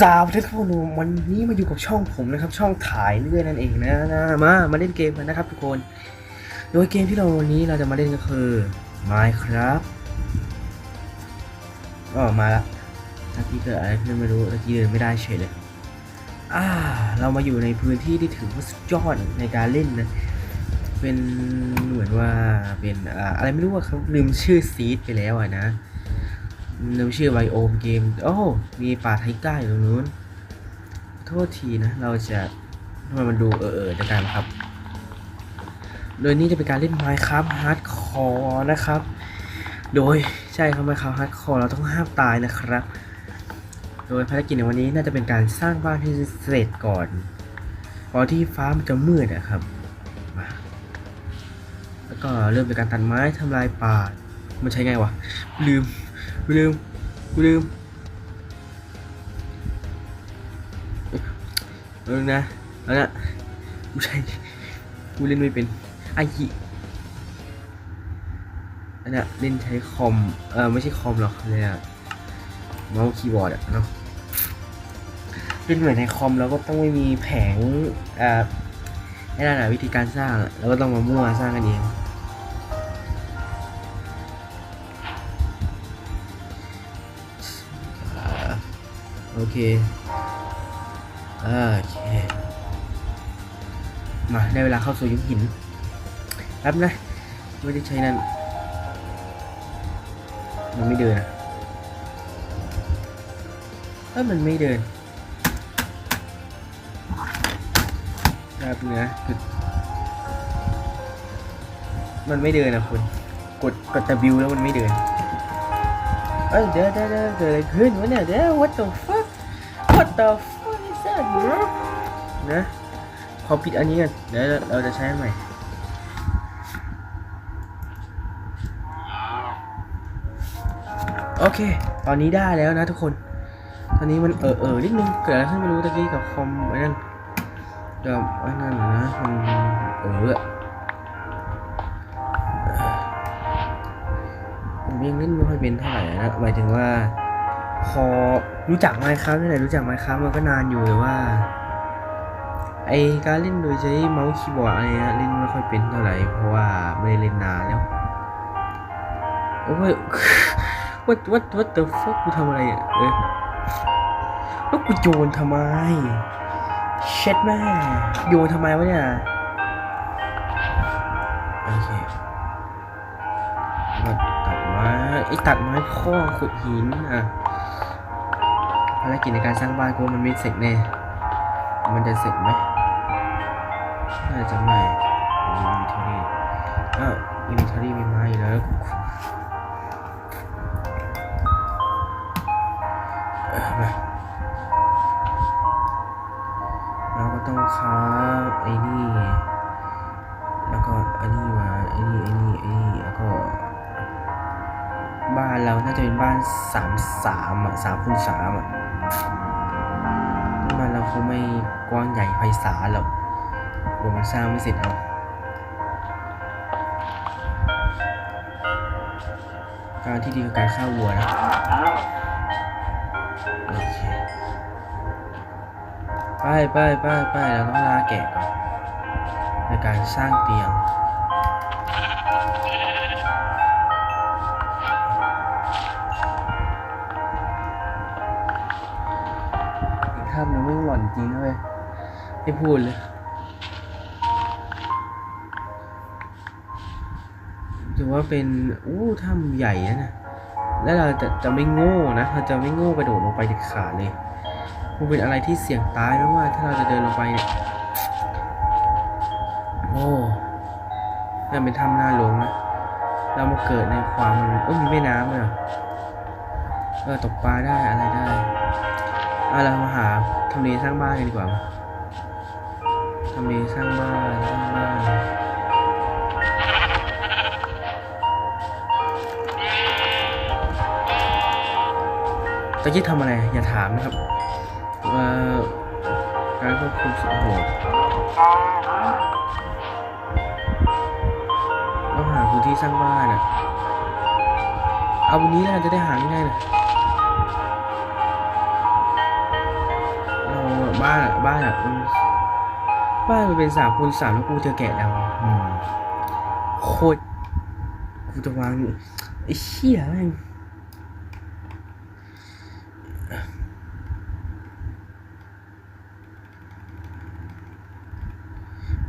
สาวทุกคนวันนี้มาอยู่กับช่องผมนะครับ ช่องถ่ายเรื่อยนั่นเองนะนะมามาเล่นเกมกันนะครับทุกคน โดยเกมที่เราวันนี้เราจะมาเล่นก็คือ Minecraft ก็มาละตะกี้เกิดอะไรขึ้นไม่รู้ตะกี้เดินไม่ได้เฉยเลยอ่าเรามาอยู่ในพื้นที่ที่ถือว่าสุดยอดในการเล่นนะเป็นเหมือนว่าเป็นอ่าอะไรไม่รู้ว่าเขาลืมชื่อซีดไปแล้วอะนะ ลืมชื่อไบโอมเกม โอ้มีป่าไทก้าอยู่ตรงนู้น โทษทีนะ เราจะทำไมมันดูเออเออจะกันครับ โดยนี้จะเป็นการเล่น Minecraft Hardcore นะครับ โดยใช่ครับ Minecraft Hardcore เราต้องห้ามตายนะครับ โดยภารกิจในวันนี้น่าจะเป็นการสร้างบ้านให้เสร็จก่อนก่อนที่ฟ้ามันจะมืดอะครับมาแล้วก็เริ่มจากการตัดไม้ทำลายป่า มันใช้ไงวะ ลืม กูลืมกูลืมเออนะแล้วนะกูใช่กูเล่นไม่เป็นไอ้หิอันน่ะเล่นใช้คอม เออไม่ใช่คอมหรอกเลยอะเมาส์คีย์บอร์ดอะเนาะเล่นเหมือนในคอมเราก็ต้องไม่มีแผงอ่าไอ้นั่นอะวิธีการสร้างอะเราก็ต้องมามั่วสร้างกันเอง อเคโอเคมาได้เวลาเข้าสู่ยุคหินแป๊บนะ ไม่ได้ใช้นั่นมันไม่เดินอะเอ้ยมันไม่เดินแป๊บนะกดมันไม่เดินอะคุณกดกด W แล้วมันไม่เดินเอ้ยเดี๋ยวเดี๋ยวเดี๋ยวเกิดอะไรขึ้นวะเนี่ยเดี๋ยว what the fuck what the fuck is that bro นะขอปิดอันนี้กันเดี๋ยวเราจะใช้ใหม่โอเค ตอนนี้ได้แล้วนะทุกคน ตอนนี้มันเออเออนิดนึง เกิดอะไรขึ้นไม่รู้ตะกี้กับคอมไอ้นั่นกับไอ้นั่นนะมันเออผมยังเล่นไม่ค่อยเป็นเท่าไหร่นะ หมายถึงว่า พอ รู้จักไมค์ครับนี่แหละรู้จักไมค์ครับมันก็นานอยู่แต่ว่า ไอการเล่นโดยใช้เมาส์คีย์บอร์ดอะไรนะเล่นไม่ค่อยเป็นเท่าไหร่เพราะว่าไม่ได้เล่นนานแล้วโอ้ย what what what the fuck กูทำอะไรอะเออแล้วกูโยนทำไมเช็ดแม่โยนทำไมวะเนี่ยโอเคมาตัดไม้ไอตัดไม้พ่อขุดหินอะ ภารกิจในการสร้างบ้านกูมันไม่เสร็จแน่ มันจะเสร็จไหมน่าจะไม่อินวิทอรี่อ้าวอินวิทอรี่มีไม้แล้วเออมาเราก็ต้องค้าไอ้นี่ แล้วก็ไอ้นี่มาไอ้นี่ไอ้นี่ไอ้นี่แล้วก็ บ้านเราน่าจะเป็นบ้านสามสามอะสามคูณสามอะ เราไม่กว้างใหญ่ไพศาลหรอกกลัวมันสร้างไม่เสร็จเอาการที่ดีคือการฆ่าวัวนะโอเคไปไปไปไปเราต้องลาแกะก่อนในการสร้างเตียง ถ้ำนึงไม่งหล่อนจริงนะเว้ยไม่พูดเลยถือว่าเป็นอู้ถ้ำใหญ่นะแล้วเราจะจะไม่โง่นะเราจะไม่โง่กระโดดลงไปเด็ดขาดเลยมันเป็นอะไรที่เสี่ยงตายมากๆถ้าเราจะเดินลงไปเนี่ยโอ้นั่นเป็นถ้ำหน้าหลงนะเรามาเกิดในความมันโอ้มีแม่น้ำเลยเหรอเออตกปลาได้อะไรได้ อะเรามาหาทำเลสร้างบ้านกันดีกว่าทำเลสร้างบ้านสร้างบ้านตะกี้ทำอะไร อย่าถามนะครับว่าการควบคุมสุดโหดต้องหาพื้นที่สร้างบ้านอะ เอาวันนี้แล้วจะได้หาง่ายๆนะ บ้านอะบ้านอะอืมบ้านมันเป็นสามคูณสามแล้วกูเจอแกะดำอืมโคตรกูจะวางไอ้เชี่ยแม่ง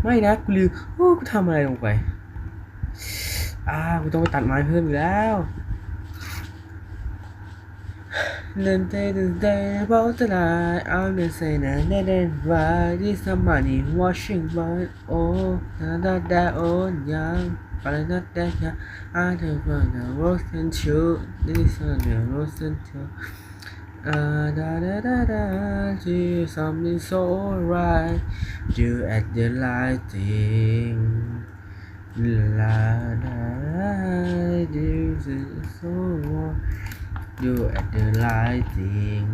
ไม่นะกูลืมโอ้กูทำอะไรลงไป อ่ากูต้องไปตัดไม้เพิ่มอีกแล้ว Then they they about the night I'm the same and then then why this somebody watching but oh not that old young but not that young I don't want to roast and chew this one the roast and chew uh, da da da da do something so right do at the right thing la la do so wrong you at the lighting.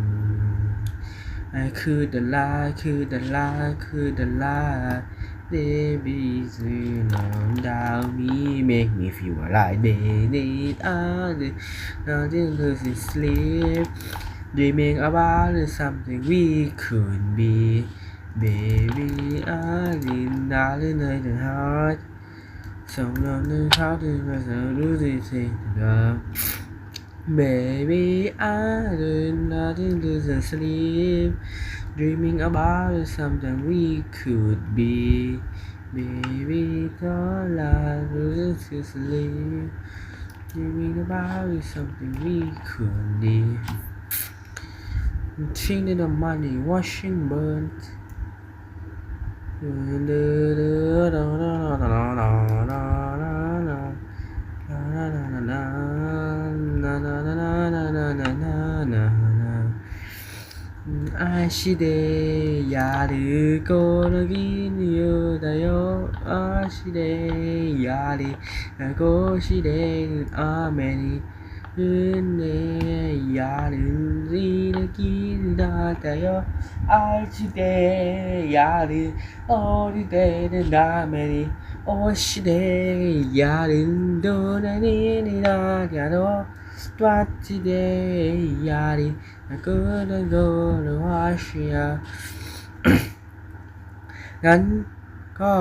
I could the lie, could the lie, could the lie. Baby, you know down me, make me feel alive. Baby, all the nothing losing sleep. Dreaming about something we could be. Baby, I did not ignite the heart. So, no, no, how to myself do this thing love. Baby, I do nothing to the sleep, dreaming about something we could be. Baby, don't lie to sleep, dreaming about something we could be. Thinking the money, washing burnt. 愛してやるこの銀うだよ。足でやり腰で雨に運でやる。んき銀だったよ足でやる。降りてる。ダメに โอชิเดยารินโดนานีนีนากาโดตวัติเดยารินากุนาโกนวาชิยางั้นก็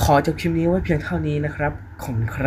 ขอจบคลิปนี้ไว้เพียงเท่านี้นะครับ ขอบคุณครับ